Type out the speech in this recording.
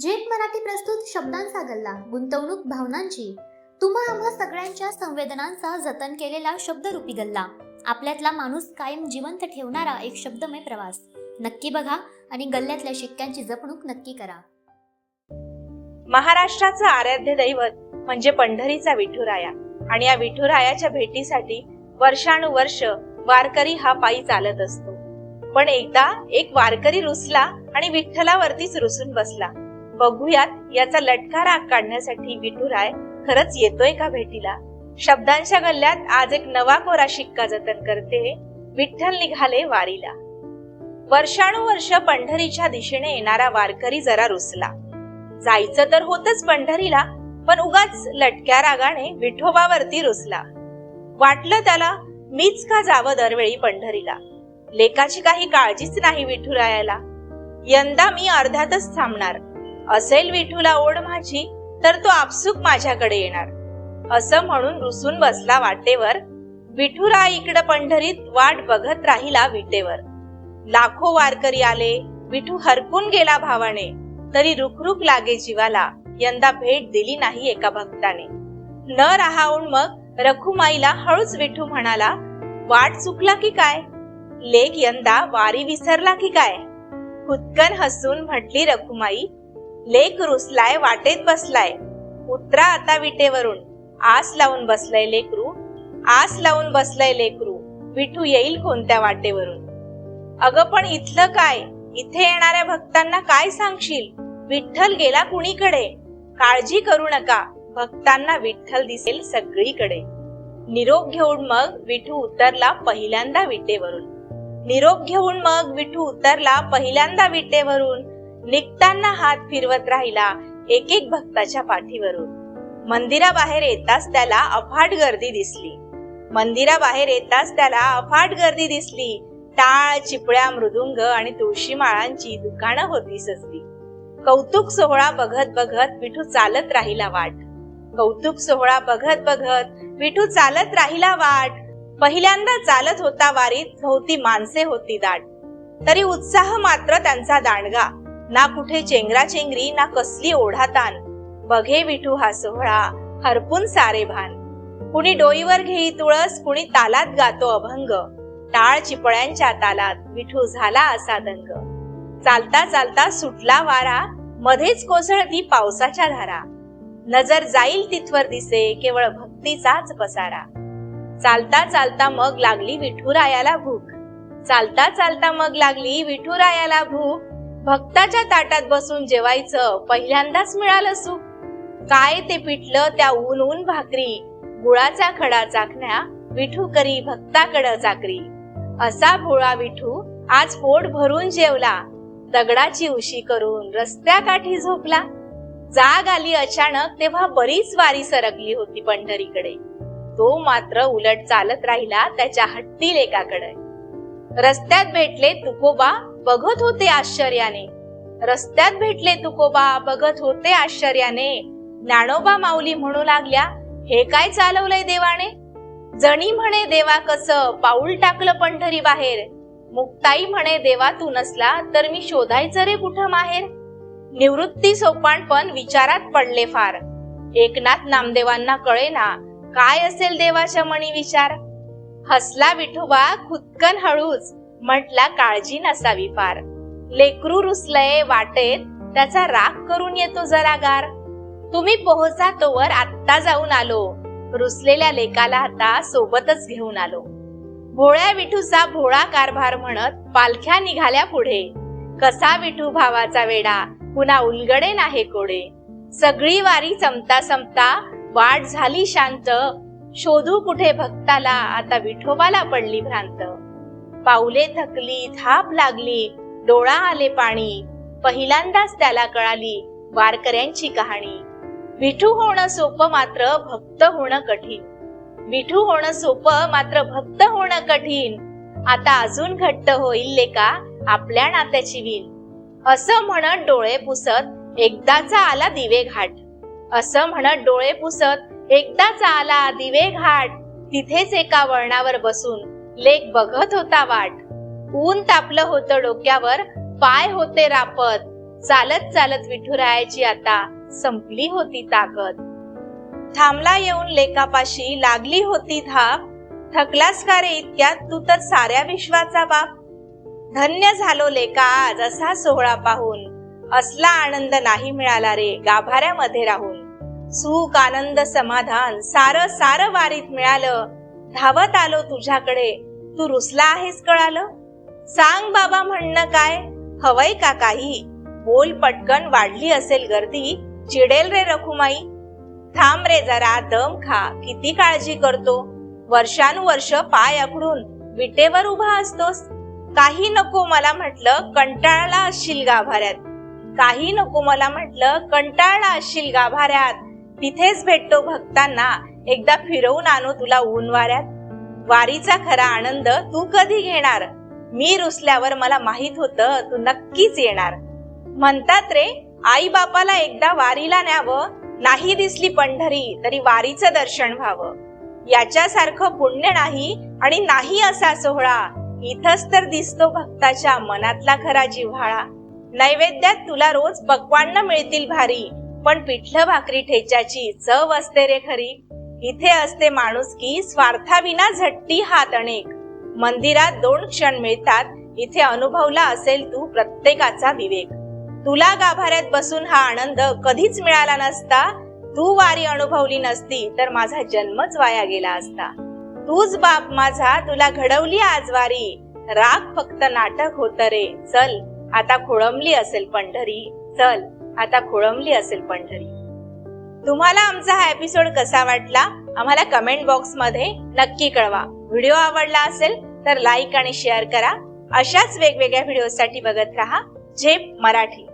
झेप मराठी प्रस्तुत शब्दांचा गल्ला गुंतवणूक भावनांची. तुम्हा आम्हा सगळ्यांच्या संवेदनांचा जतन केलेला शब्दरूपी गल्ला. आपल्यातला माणूस कायम जिवंत ठेवणारा एक शब्दमय प्रवास. नक्की बघा आणि गल्ल्यातल्या शिक्क्यांची जपणूक नक्की करा. महाराष्ट्राचं आराध्य दैवत म्हणजे पंढरीचा विठुराया. आणि या विठुरायाच्या भेटीसाठी वर्षानुवर्ष वारकरी हा पायी चालत असतो. पण एकदा एक वारकरी रुसला आणि विठ्ठलावरतीच रुसून बसला. बघूयात याचा लटका राग काढण्यासाठी विठुराय खरंच येतोय का भेटीला? शब्दांच्या गल्ल्यात आज एक नवा कोरा शिक्का जतन करते विठ्ठल निघाले वारीला. वर्षानुवर्ष पंढरीच्या दिशेने येणारा वारकरी जरा रुसला. जायचं तर होतच पंढरीला पण उगाच लटक्या रागाने विठोबावरती रुसला. वाटलं त्याला मीच का जावं दरवेळी पंढरीला? लेकाची काही काळजीच नाही विठुरायाला. यंदा मी अर्ध्यातच थांबणार. असेल विठूला ओढ माझी तर तो आपसूक माझ्याकडे येणार. असं म्हणून रुसून बसला वाटेवर. विठुरा इकडं पंढरीत वाट बघत राहिला विटेवर. लाखो वारकरी आले विठू हरकून गेला भावाने. तरी रुखरुख लागे जीवाला यंदा भेट दिली नाही एका भक्ताने. न राहावून मग रखुमाईला हळूच विठू म्हणाला वाट चुकला की काय? लेख यंदा वारी विसरला की काय? खुदकन हसून म्हटली रखुमाई लेख रुसलाय वाटेत बसलाय. उतरा आता विटेवरून. आस लावून बसलाय लेकरू. आस लावून बसलाय लेकरू. विठू येईल कोणत्या वाटेवरून? अगं पण इथलं काय? इथे येणाऱ्या भक्तांना काय सांगशील? विठ्ठल गेला कुणीकडे? काळजी करू नका. भक्तांना विठ्ठल दिसेल सगळीकडे. निरोप घेऊन मग विठू उतरला पहिल्यांदा विटेवरून. निरोप घेऊन मग विठू उतरला पहिल्यांदा विटेवरून. निघताना हात फिरवत राहिला एक एक भक्ताच्या पाठीवरून. मंदिराबाहेर येताच त्याला अफाट गर्दी दिसली. मंदिराबाहेर येताच त्याला अफाट गर्दी दिसली. टाळ चिपळ्या मृदुंग आणि तुळशी माळांची दुकानं होती सजली. कौतुक सोहळा बघत बघत विठू चालत राहिला वाट. कौतुक सोहळा बघत बघत विठू चालत राहिला वाट. पहिल्यांदा चालत होता वारीत भोवती माणसे होती दाट. तरी उत्साह मात्र त्यांचा दांडगा. ना कुठे चेंगरा चेंगरी ना कसली ओढातान बघे विठू हा सोहळा हरपून सारे भान. कुणी डोईवर घेई तुळस कुणी तालात गातो अभंग. टाळ चिपळ्यांच्या तालात विठू झाला असा दंग. चालता चालता सुटला वारा मध्येच कोसळती पावसाच्या धारा. नजर जाईल तिथवर दिसे केवळ भक्तीचाच पसारा. चालता चालता मग लागली विठुरायाला भूक. चालता चालता मग लागली विठुरायाला भूक. भक्ताच्या ताटात बसून जेवायचं पहिल्यांदाच मिळालं सुख. काय ते पिटलं त्या ऊन ऊन भाकरी गुळाचा खडा चाखण्या विठू करी भक्ताकडं चाकरी. असा भोळा विठू आज पोट भरून जेवला. दगडाची उशी करून रस्त्याकाठी झोपला. जाग आली अचानक तेव्हा बरीच वारी सरकली होती पंढरीकडे. तो मात्र उलट चालत राहिला त्याच्या हट्टी लेकाकडे रस्त्यात भेटले तुकोबा बघत होते आश्चर्याने. रस्त्यात भेटले तुकोबा बघत होते आश्चर्याने. ज्ञानोबा माऊली म्हणू लागल्या हे काय चालवलंय देवाने? जणी म्हणे देवा कस पाऊल टाकलं पंढरी बाहेर. मुक्ताई म्हणे देवा तू नसला तर मी शोधायचं रे कुठं माहेर? निवृत्ती सोपान पण विचारात पडले फार. एकनाथ नामदेवांना कळेना काय असेल देवाच्या मणी विचार? हसला विठोबा खुदकन हळूच. म्हटला काळजी नसावी फार. लेकरू रुसलय वाटेत त्याचा राग करून येतो जरा गार तुम्ही पोहोचा तोवर आत्ता जाऊन आलो. रुसलेल्या लेकाला आता सोबतच घेऊन आलो. भोळ्या विठूचा भोळा कारभार म्हणत पालख्या निघाल्या पुढे. कसा विठू भावाचा वेडा पुन्हा उलगडे नाही कोडे. सगळी वारी चमता संपता वाट झाली शांत. शोधू कुठे भक्ताला आता विठोबाला पडली भ्रांत. पाऊले थकली थाप लागली डोळा आले पाणी. पहिल्यांदाच त्याला कळाली वारकऱ्यांची कहाणी. विठू होणं सोपं मात्र भक्त होणं कठीण. विठू होणं सोपं मात्र भक्त होणं कठीण. आता अजून घट्ट होईल लेका आपल्या नात्याची विण. असं म्हणत डोळे पुसत एकदाचा आला दिवे घाट. असं म्हणत डोळे पुसत एकदाचा आला दिवे घाट. तिथेच एका वळणावर बसून लेक बघत होता वाट. ऊन तापलं होतं डोक्यावर पाय होते रापत. चालत चालत विठुरायाची आता संपली होती ताकद. थांबला येऊन लेकापाशी लागली होती धाप. थकलास का रे इतक्यात तू तर साऱ्या विश्वाचा बाप. धन्य झालो लेका आज असा सोहळा पाहून. असला आनंद नाही मिळाला रे गाभाऱ्यामध्ये राहून. सुख आनंद समाधान सार सार वारीत मिळालं. धावत आलो तुझ्याकडे. तू रुसला आहेस कळालं? सांग बाबा म्हणणं काय? हवय का काही? बोल पटकन वाढली असेल गर्दी. चिडेल रे रखुमाई. थांब रे जरा दम खा. किती काळजी करतो? वर्षानुवर्ष पाय आखडून विटेवर उभा असतोस. काही नको मला म्हटलं कंटाळला असशील गाभाऱ्यात. काही नको मला म्हटलं कंटाळला असशील गाभाऱ्यात. तिथेच भेटतो भक्तांना. एकदा फिरवून आणू तुला ऊन वाऱ्यात. वारीचा खरा आनंद तू कधी घेणार? मी रुसल्यावर मला माहीत होतं तू नक्कीच येणार. म्हणतात रे आई बापाला एकदा वारीला न्यावं नाही दिसली पंढरी तरी वारीचं दर्शन व्हावं. याच्यासारखं पुण्य नाही आणि नाही असा सोहळा. इथंच तर दिसतो भक्ताच्या मनातला खरा जिव्हाळा. नैवेद्यात तुला रोज पक्वान्न मिळतील भारी पण पिठलं भाकरी ठेच्याची चव असते रे खरी. इथे असते माणूस की स्वार्थाविना झट्टी हात अनेक. मंदिरात दोन क्षण मिळतात इथे अनुभवला असेल तू प्रत्येकाचा विवेक. तुला गाभाऱ्यात बसून हा आनंद कधीच मिळाला नसता. तू वारी अनुभवली नसती तर माझा जन्मच वाया गेला असता. तूच बाप माझा तुला घडवली आज वारी. राग फक्त नाटक होत रे. चल आता खोळंबली असेल पंढरी. चल आता खोळंबली असेल पंढरी. तुम्हाला आमचा हा एपिसोड कसा वाटला? आम्हाला कमेंट बॉक्समध्ये नक्की कळवा. व्हिडिओ आवडला असेल तर लाईक आणि शेअर करा. अशाच वेगवेगळ्या व्हिडिओसाठी बघत राहा. झेप मराठी.